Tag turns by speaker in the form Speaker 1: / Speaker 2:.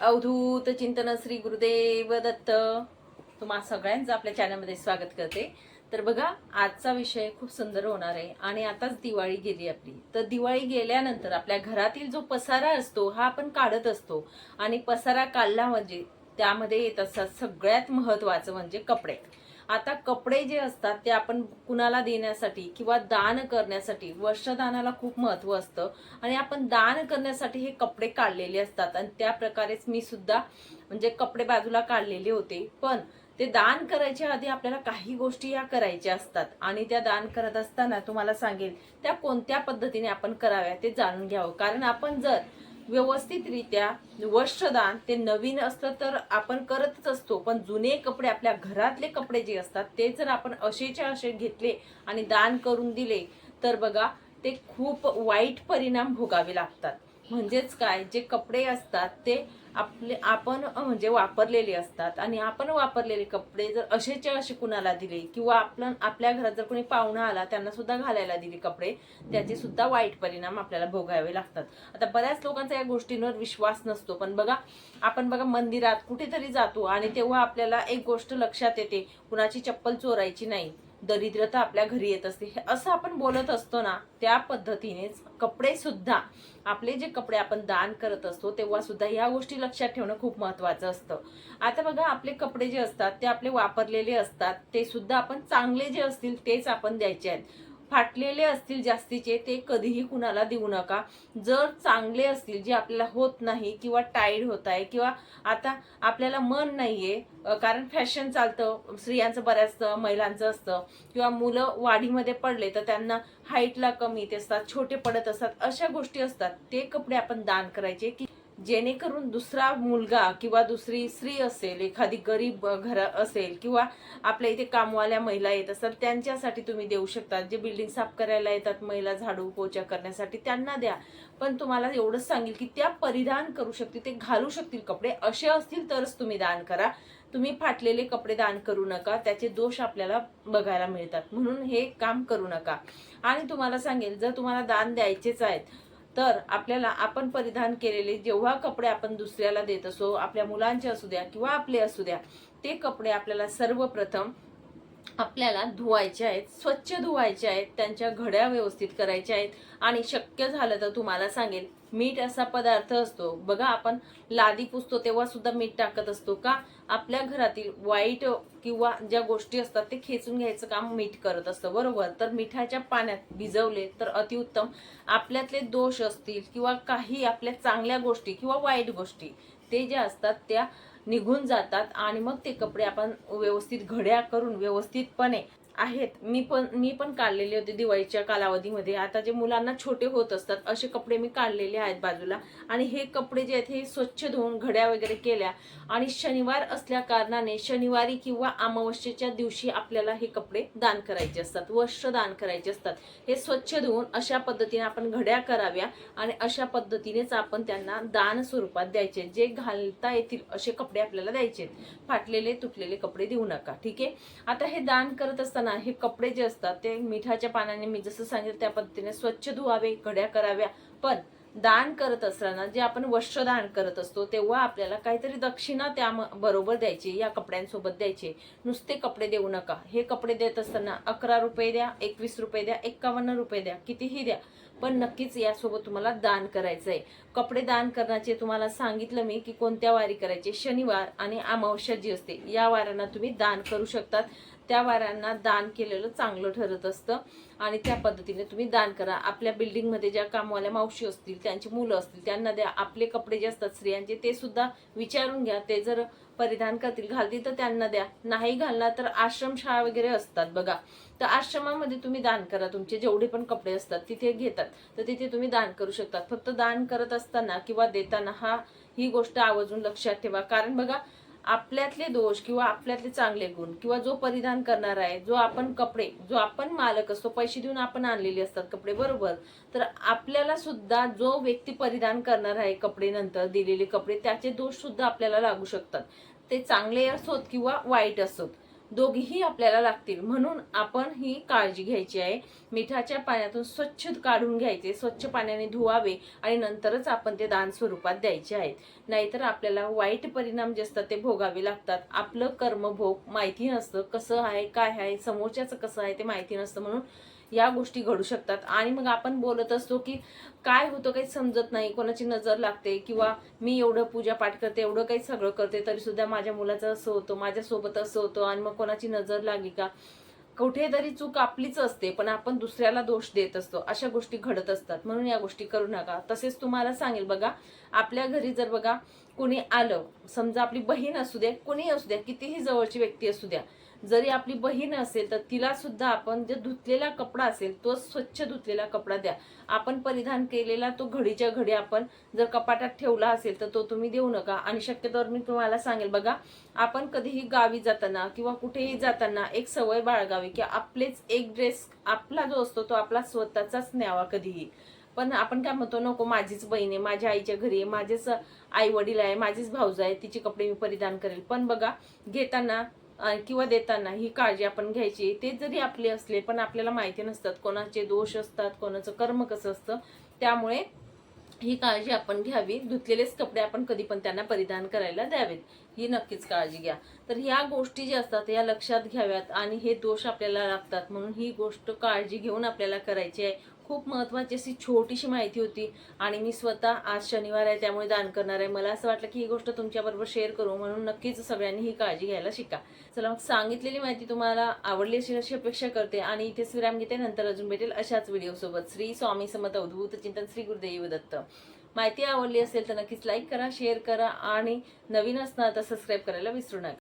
Speaker 1: अवधूत चिंतन श्री गुरुदेव दत्त. तुम्हा सगळ्यांचं आपल्या चॅनलमध्ये स्वागत करते. तर बघा आजचा विषय खूप सुंदर होणार आहे आणि आताच दिवाळी गेली आपली. तर दिवाळी गेल्यानंतर आपल्या घरातील जो पसारा असतो हा आपण काढत असतो. आणि पसारा काढला म्हणजे त्यामध्ये येत असतात सगळ्यात महत्वाचं म्हणजे कपडे. आता कपडे जे असतात ते आपण कुणाला देण्यासाठी किंवा दान करण्यासाठी वर्षदानाला खूप महत्त्व असतं. आणि आपण दान करण्यासाठी हे कपडे काढलेले असतात. आणि त्या प्रकारेच मी सुद्धा म्हणजे कपडे बाजूला काढलेले होते. पण ते दान करायच्या आधी आपल्याला काही गोष्टी या करायच्या असतात. आणि त्या दान करत असताना तुम्हाला सांगेल त्या कोणत्या पद्धतीने आपण कराव्या ते जाणून घ्यावं. कारण आपण जर व्यवस्थितरित्या वस्त्रदान ते नवीन असतं तर आपण करतच असतो. पण जुने कपडे आपल्या घरातले कपडे जे असतात ते जर आपण असेच्या असे घेतले आणि दान करून दिले तर बघा ते खूप वाईट परिणाम भोगावे लागतात. म्हणजेच काय? जे कपडे असतात ते आपले आपण म्हणजे वापरलेले असतात. आणि आपण वापरलेले कपडे जर असेचे असे कुणाला दिले किंवा आपलं आपल्या घरात जर कोणी पाहुणा आला त्यांना सुद्धा घालायला दिले कपडे त्याचे सुद्धा वाईट परिणाम आपल्याला भोगावे लागतात. आता बऱ्याच लोकांचा या गोष्टींवर विश्वास नसतो. पण बघा आपण बघा मंदिरात कुठेतरी जातो आणि तेव्हा आपल्याला एक गोष्ट लक्षात येते कुणाची चप्पल चोरायची नाही. दरिद्रता आपल्या घरी येत असते. हे असं आपण बोलत असतो ना त्या पद्धतीनेच कपडे सुद्धा आपले जे कपडे आपण दान करत असतो तेव्हा सुद्धा या गोष्टी लक्षात ठेवणं खूप महत्वाचं असतं. आता बघा आपले कपडे जे असतात ते आपले वापरलेले असतात ते सुद्धा आपण चांगले जे असतील तेच आपण द्यायचे आहेत. फाटलेले असतील जास्तीचे ते कधीही कुणाला देऊ नका. जर चांगले असतील जे आपल्याला होत नाही किंवा टाईड होत आहे किंवा आता आपल्याला मन नाही आहे कारण फॅशन चालतं स्त्रियांचं बऱ्याच महिलांचं असतं किंवा मुलं वाढीमध्ये पडले तर त्यांना हाईटला कमी येत असतात छोटे पडत असतात अशा गोष्टी असतात. ते कपडे आपण दान करायचे की जेणेकरून दुसरा मुलगा किंवा दुसरी स्त्री असेल एखादी गरीब घर असेल किंवा आपल्या इथे कामवाल्या महिला येत असतात त्यांच्यासाठी तुम्ही देऊ शकता. जे बिल्डिंग साफ करायला येतात महिला झाडू पोचा करण्यासाठी त्यांना द्या. पण तुम्हाला एवढंच सांगेल की त्या परिधान करू शकतील ते घालू शकतील कपडे. असे असतील तरच तुम्ही दान करा. तुम्ही फाटलेले कपडे दान करू नका. त्याचे दोष आपल्याला बघायला मिळतात. म्हणून हे काम करू नका. आणि तुम्हाला सांगेल जर तुम्हाला दान द्यायचेच आहेत तर आपल्याला आपण परिधान केलेले जेव्हा कपडे आपण दुसऱ्याला देत असो आपल्या मुलांचे असू द्या किंवा आपले असू द्या ते कपडे आपल्याला सर्वप्रथम आपल्याला धुवायचे आहेत स्वच्छ धुवायचे आहेत त्यांच्या घड्या व्यवस्थित करायच्या आहेत. आणि शक्य झालं तर तुम्हाला सांगेल मीठ असा पदार्थ असतो. बघा आपण लादी पुसतो तेव्हा सुद्धा मीठ टाकत असतो का? आपल्या घरातील वाईट किंवा ज्या गोष्टी असतात ते खेचून घ्यायचं काम मीठ करत असतं. बरोबर? तर मिठाच्या पाण्यात भिजवले तर अतिउत्तम. आपल्यातले दोष असतील किंवा काही आपल्या चांगल्या गोष्टी किंवा वाईट गोष्टी ते ज्या असतात त्या निघून जातात आणि मग ते कपडे आपण व्यवस्थित घड्या करून व्यवस्थितपणे आहेत. मी पण मी पण काढलेले होते दिवाळीच्या कालावधीमध्ये. आता जे मुलांना छोटे होत असतात असे कपडे मी काढलेले आहेत बाजूला. आणि हे कपडे जे आहेत हे स्वच्छ धुवून घड्या वगैरे केल्या. आणि शनिवार असल्या कारणाने शनिवारी किंवा अमावस्येच्या दिवशी आपल्याला हे कपडे दान करायचे असतात वस्त्र दान करायचे असतात. हे स्वच्छ धुवून अशा पद्धतीने आपण घड्या कराव्या आणि अशा पद्धतीनेच आपण त्यांना दान स्वरूपात द्यायचे. जे घालता येतील असे कपडे आपल्याला द्यायचे फाटलेले तुटलेले कपडे देऊ नका. ठीक आहे? आता हे दान करत असताना हे कपडे जे असतात ते मिठाच्या पाण्याने मी जसं सांगितलं त्या पद्धतीने स्वच्छ धुवावे घड्या कराव्या. पण दान करत असताना जे आपण वस्त्रदान करत असतो तेव्हा आपल्याला काहीतरी दक्षिणा त्या बरोबर द्यायची या कपड्यांसोबत द्यायचे. नुसते कपडे देऊ नका. हे कपडे देत असताना अकरा रुपये द्या एकवीस रुपये द्या एक्कावन्न रुपये द्या कितीही द्या. पण नक्कीच यासोबत तुम्हाला दान करायचं आहे कपडे दान करण्याचे तुम्हाला सांगितलं मी की कोणत्या वारी करायचे? शनिवार आणि अमावस्या जी असते या वारांना तुम्ही दान करू शकतात. त्या वाऱ्यांना दान केलेलं चांगलं ठरत असतं. आणि त्या पद्धतीने तुम्ही दान करा. आपल्या बिल्डिंगमध्ये ज्या कामवाल्या मावशी असतील त्यांची मुलं असतील त्यांना द्या. आपले कपडे जे असतात स्त्रियांचे ते सुद्धा विचारून घ्या. ते जर परिधान करतील घालतील तर त्यांना द्या. नाही घालणार तर आश्रमशाळा वगैरे असतात बघा. तर आश्रमामध्ये तुम्ही दान करा. तुमचे जेवढे पण कपडे असतात तिथे घेतात. तर तिथे तुम्ही दान करू शकतात. फक्त दान करत असताना किंवा देताना हा ही गोष्ट आवर्जून लक्षात ठेवा. कारण बघा आपल्यातले दोष किंवा आपल्यातले चांगले गुण किंवा जो परिधान करणार आहे जो आपण कपडे जो आपण मालक असतो पैसे देऊन आपण आणलेले असतात कपडे बरोबर? तर आपल्याला सुद्धा जो व्यक्ती परिधान करणार आहे कपडे नंतर दिलेले कपडे त्याचे दोष सुद्धा आपल्याला लागू शकतात. ते चांगले असोत किंवा वाईट असोत दोघीही आपल्याला लागतील. म्हणून आपण ही काळजी घ्यायची आहे. मिठाच्या पाण्यातून स्वच्छ काढून घ्यायचे स्वच्छ पाण्याने धुवावे आणि नंतरच आपण ते दान स्वरूपात द्यायचे आहेत. नाहीतर आपल्याला वाईट परिणाम जे असतात ते भोगावे लागतात. आपलं कर्मभोग माहिती नसतं कसं आहे काय आहे समोरच्याचं कसं आहे ते माहिती नसतं म्हणून या गोष्टी घडू शकतात. आणि मग आपण बोलत असतो की काय होतं काही समजत नाही कोणाची नजर लागते किंवा मी एवढं पूजा पाठ करते एवढं काही सगळं करते तरी सुद्धा माझ्या मुलाचं असं होतं माझ्यासोबत असं होतं आणि मग कोणाची नजर लागली का? कुठेतरी चूक आपलीच असते पण आपण दुसऱ्याला दोष देत असतो. अशा गोष्टी घडत असतात. म्हणून या गोष्टी करू नका. तसेच तुम्हाला सांगेल बघा आपल्या घरी जर बघा कोणी आलं समजा आपली बहीण असू द्या कोणी असू द्या कितीही जवळची व्यक्ती असू द्या जरी आपली बहीण असेल तर तिला सुद्धा आपण जे धुतलेला कपडा असेल तो स्वच्छ धुतलेला कपडा द्या. आपण परिधान केलेला तो घडीच्या घडी आपण जर कपाटात ठेवला असेल तर तो तुम्ही देऊ नका. आणि शक्यतोवर मी तुम्हाला सांगेल बघा आपण कधीही गावी जाताना किंवा कुठेही जाताना एक सवय बाळगावी की आपलेच एक ड्रेस आपला जो असतो तो आपला स्वतःचाच न्यावा कधीही. पण आपण काय म्हणतो नको माझीच बहीण आहे माझ्या आईच्या घरी आहे माझेच आई वडील आहे माझीच भाऊज आहे तिचे कपडे मी परिधान करेल. पण बघा घेताना किंवा देताना ही काळजी आपण घ्यायची. ते जरी आपले असले पण आपल्याला माहिती नसतात कोणाचे दोष असतात कोणाचं कर्म कसं असतं. त्यामुळे ही काळजी आपण घ्यावी. धुतलेलेच कपडे आपण कधी पण त्यांना परिधान करायला द्यावेत. ही नक्कीच काळजी घ्या. तर ह्या गोष्टी ज्या असतात या लक्षात घ्याव्यात. आणि हे दोष आपल्याला लागतात म्हणून ही गोष्ट काळजी घेऊन आपल्याला करायची आहे. खूप महत्वाची अशी छोटीशी माहिती होती आणि मी स्वतः आज शनिवार आहे त्यामुळे दान करणार आहे. मला असं वाटलं की ही गोष्ट तुमच्याबरोबर शेअर करू म्हणून नक्कीच सगळ्यांनी ही काळजी घ्यायला शिका. चला मग सांगितलेली माहिती तुम्हाला आवडली असेल अशी अपेक्षा करते आणि इथेच विराम घेते नंतर अजून भेटेल अशाच व्हिडिओसोबत श्री स्वामी समत अवधूत चिंतन श्री गुरुदेव दत्त. माहिती आवडली असेल तर नक्कीच लाईक करा शेअर करा आणि नवीन असणार तर सबस्क्राईब करायला विसरू नका.